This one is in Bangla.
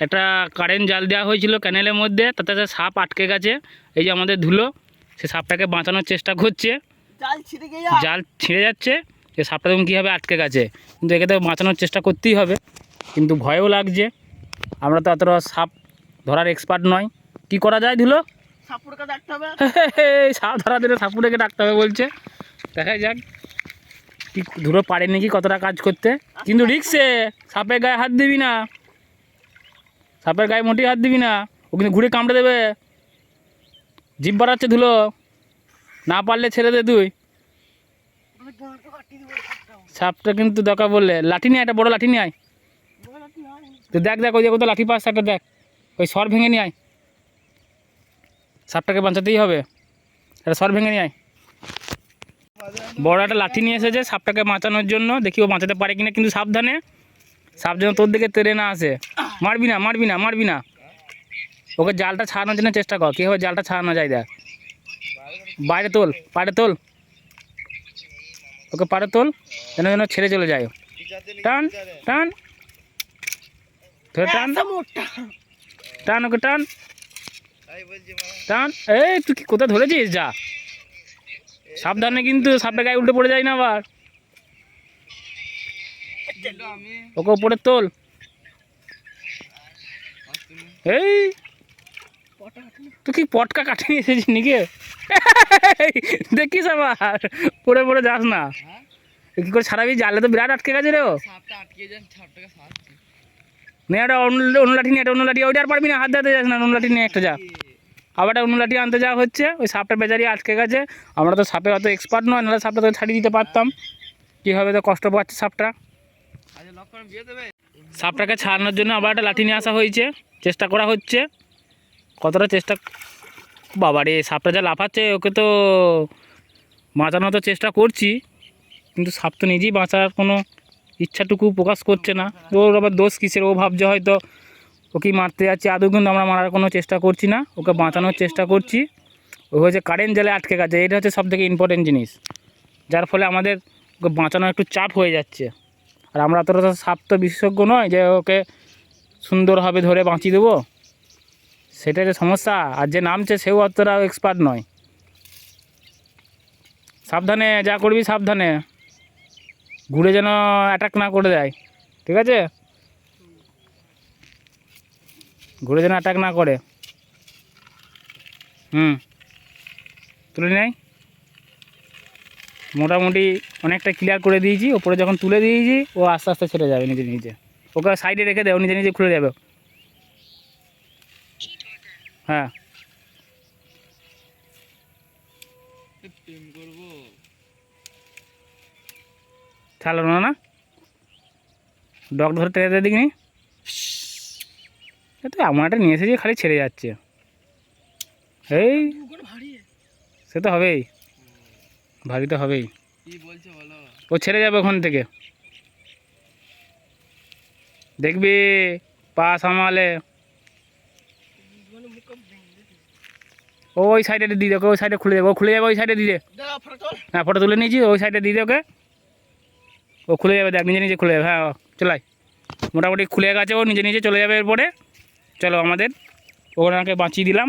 একটা কারেন্ট জাল দেওয়া হয়েছিল ক্যানেলের মধ্যে তাতে সাপ আটকে গেছে। এই যে আমাদের ধুলো সে সাপটাকে বাঁচানোর চেষ্টা করছে। জাল ছিঁড়ে যাচ্ছে যে সাপটা তখন কীভাবে আটকে গেছে। কিন্তু একে তো বাঁচানোর চেষ্টা করতেই হবে কিন্তু ভয়ও লাগছে। আমরা তো অতটা সাপ ধরার এক্সপার্ট নয়। কি করা যায় ধুলো? সাপুরকে হবে। সাপ ধরা দিলে সাপুরেকে ডাকতে হবে বলছে। দেখা যাক কি ধুলো পারে নাকি কতটা কাজ করতে। কিন্তু রিক্সে সাপের গায়ে হাত দিবি না। সাপের গায়ে মোটেই হাত দিবি না, ও কিন্তু ঘুরে কামড়ে দেবে। জিভ বাড়াচ্ছে ধুলো, না পারলে ছেড়ে দে তুই। সাপটা কিন্তু দরকার বললে, লাঠি নিয়ে একটা বড় লাঠি নিয়ে আয়? তো দেখ দেখ, ওই যে কোথাও লাঠি পাস একটা দেখ। ওই সর ভেঙে নিয়ে আয়। সাপটাকে বাঁচাতেই হবে। একটা সর ভেঙে নিয়ে আয়। বড় একটা লাঠি নিয়ে এসেছে সাপটাকে বাঁচানোর জন্য। দেখি ও বাঁচাতে পারে কিনা, কিন্তু সাবধানে সাপ যেন তোর দিকে তেড়ে না আসে। মারবি না মারবি না মারবি না। ওকে জালটা ছাড়ানোর জন্য চেষ্টা কর কীভাবে জালটা ছাড়ানো যায় দেখ। বাইরে তোল বাইরে তোল। ওকে পারে তোল যেন যেন ছেড়ে চলে যায়। টান টান। ধরে টান। টান ওকে টান। টান। এই তুই কি কোথায় ধরেছিস? যা। সাবধানে কিন্তু সাপের গায়ে উল্টে পড়ে যায় না আবার। ওকে উপরে তোল। এই। তুই কি পটকা কাটে নিয়ে এসেছিস নাকি? দেখিস আবার। পড়ে পড়ে যাস না। কি করে সারাবি? জালে তো বিরাট আটকে গেছে রে ও। নে অন্য অন্য লাঠি নিয়ে একটা অন্য লাঠি। ওইটা আর পারবি না হাত দিতে যাস না অন্য লাঠি নিয়ে একটা যা। আবার অন্য লাঠি আনতে যাওয়া হচ্ছে। ওই সাপটা বেচারি আটকে গেছে। আমরা তো সাপে অত এক্সপার্ট নয় নাহলে সাপটা তো ছাড়িয়ে দিতে পারতাম। কীভাবে তো কষ্ট পাচ্ছে সাপটা। সাপটাকে ছাড়ানোর জন্য আবার একটা লাঠি নিয়ে আসা হয়েছে। চেষ্টা করা হচ্ছে। কতটা চেষ্টা? বাবা রে সাপটা যা লাফাচ্ছে, ওকে তো বাঁচানোর তো চেষ্টা করছি। কিন্তু সাপ তো নিজেই বাঁচার কোনো ইচ্ছাটুকু প্রকাশ করছে না। ওর আবার দোষ কিসের? ও ভাবছে হয়তো ওকে মারতে যাচ্ছে। আদৌ কিন্তু আমরা মারার কোনো চেষ্টা করছি না। ওকে বাঁচানোর চেষ্টা করছি। ও হচ্ছে কারেন্ট জালে আটকে গেছে। এটা হচ্ছে সব থেকে ইম্পর্টেন্ট জিনিস। যার ফলে আমাদের ওকে বাঁচানো একটু চাপ হয়ে যাচ্ছে। আর আমরা তো সাপ তো বিশেষজ্ঞ নয় যে ওকে সুন্দরভাবে ধরে বাঁচিয়ে দেবো। সেটাই তো সমস্যা। আর যে নামছে সেও অতটা এক্সপার্ট নয়। সাবধানে, যা করবি সাবধানে। ঘুরে যেন অ্যাটাক না করে দেয়। ঠিক আছে? ঘুরে যেন অ্যাটাক না করে। হুম। তুলে নেয় মোটামুটি অনেকটা ক্লিয়ার করে দিয়েছি, ওপরে যখন তুলে দিয়েছি, ও আস্তে আস্তে ছেড়ে যাবে নিজে নিজে। ওকে সাইডে রেখে দেয় নিজে নিজে খুলে যাবে। হ্যাঁ। ছাড়লো না না? ডগ ধরে টেনে দেখিনি? তো এমন একটা নিয়ে এসেছি খালি ছেড়ে যাচ্ছে। এই, সে তো হবেই। ভারী তো হবেই। বলছে বলো? ও ছেড়ে যাবে ওখান থেকে। দেখবি পা সামালে। ও ওই সাইডে দিয়ে দে ওই সাইডে খুলে দেবে। ও খুলে যাবে ওই সাইডে দিয়ে দে। ফটো হ্যাঁ ফটো তুলে নিয়েছি ওই সাইডে দিয়ে দে ওকে। ও খুলে যাবে দেখ নিজে নিজে খুলে যাবে। হ্যাঁ চলাই মোটামুটি খুলে গেছে ও নিজে নিজে চলে যাবে এরপরে। চলো আমাদের। ওনাকে বাঁচিয়ে দিলাম।